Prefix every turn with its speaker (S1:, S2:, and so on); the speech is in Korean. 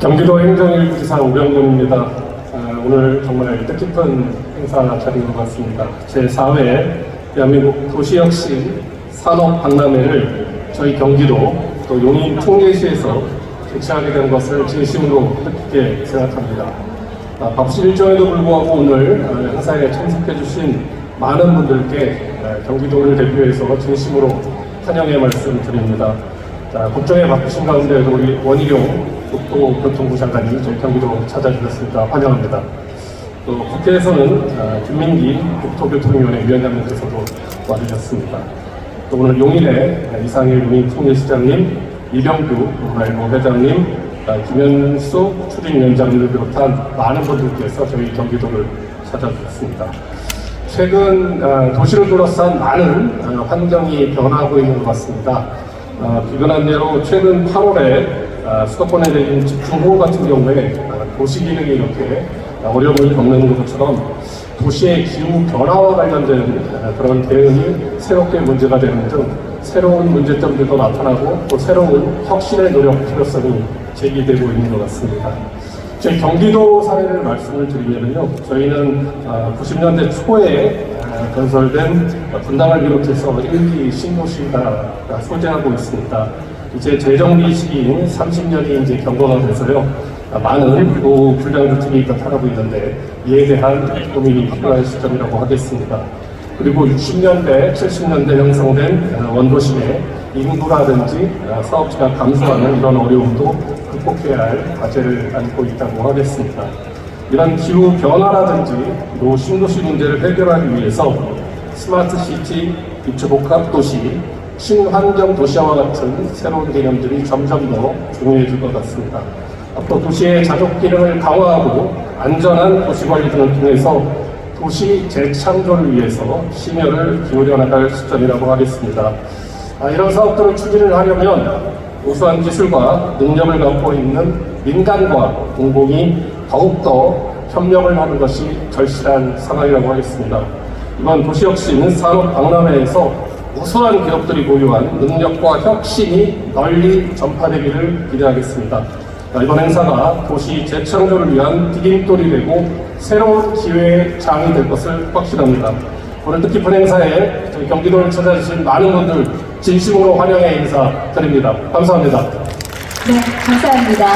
S1: 경기도 행정일지사 우병군입니다. 아, 오늘 정말 뜻깊은 행사 자리인 것 같습니다. 제4회 대한민국 도시혁신 산업 박람회를 저희 경기도 또 용인 통계시에서 개최하게 된 것을 진심으로 뜻깊게 생각합니다. 아, 바쁘신 일정에도 불구하고 오늘 아, 행사에 참석해 주신 많은 분들께 아, 경기도를 대표해서 진심으로 환영의 말씀 드립니다. 자, 국정에 바쁘신 가운데도 우리 원희룡 국토교통부 장관이 저희 경기도 찾아주셨습니다. 환영합니다. 또 국회에서는 아, 김민기 국토교통위원회 위원장님께서도 와주셨습니다. 또 오늘 용인의 이상일 용인 통일시장님, 이병규 문화일보 회장님, 아, 김현수 추진위원장님을 비롯한 많은 분들께서 저희 경기도를 찾아주셨습니다. 최근 아, 도시를 둘러싼 많은 아, 환경이 변화하고 있는 것 같습니다. 아, 비근한 예로 최근 8월에 아, 수도권에 내린 집중호우 같은 경우에 아, 도시 기능이 이렇게 어려움을 겪는 것처럼 도시의 기후 변화와 관련된 아, 그런 대응이 새롭게 문제가 되는 등 새로운 문제점들도 나타나고 또 새로운 혁신의 노력 필요성이 제기되고 있는 것 같습니다. 저희 경기도 사례를 말씀을 드리면요. 저희는 90년대 초에 아, 건설된 분당을 비롯해서 1기 신도시가 소재하고 있습니다. 이제 재정비 시기인 30년이 이제 경과가 돼서요. 아, 많은 또 불량주택이 나타나고 있는데 이에 대한 고민이 필요한 시점이라고 하겠습니다. 그리고 60년대, 70년대 형성된 아, 원도심의 인구라든지 아, 사업지가 감소하는 이런 어려움도 극복해야 할 과제를 안고 있다고 하겠습니다. 이런 기후 변화라든지 또 신도시 문제를 해결하기 위해서 스마트 시티, 입주 복합 도시, 친환경 도시화와 같은 새로운 개념들이 점점 더 중요해질 것 같습니다. 앞으로 도시의 자족 기능을 강화하고 안전한 도시 관리 등을 통해서 도시 재창조를 위해서 심혈을 기울여 나갈 시점이라고 하겠습니다. 아, 이런 사업들을 추진을 하려면 우수한 기술과 능력을 갖고 있는 민간과 공공이 더욱더 협력을 하는 것이 절실한 상황이라고 하겠습니다. 이번 도시혁신 산업 박람회에서 우수한 기업들이 보유한 능력과 혁신이 널리 전파되기를 기대하겠습니다. 자, 이번 행사가 도시 재창조를 위한 디딤돌이 되고 새로운 기회의 장이 될 것을 확신합니다. 오늘 뜻깊은 행사에 저희 경기도를 찾아주신 많은 분들 진심으로 환영의 인사 드립니다. 감사합니다.
S2: 네, 감사합니다.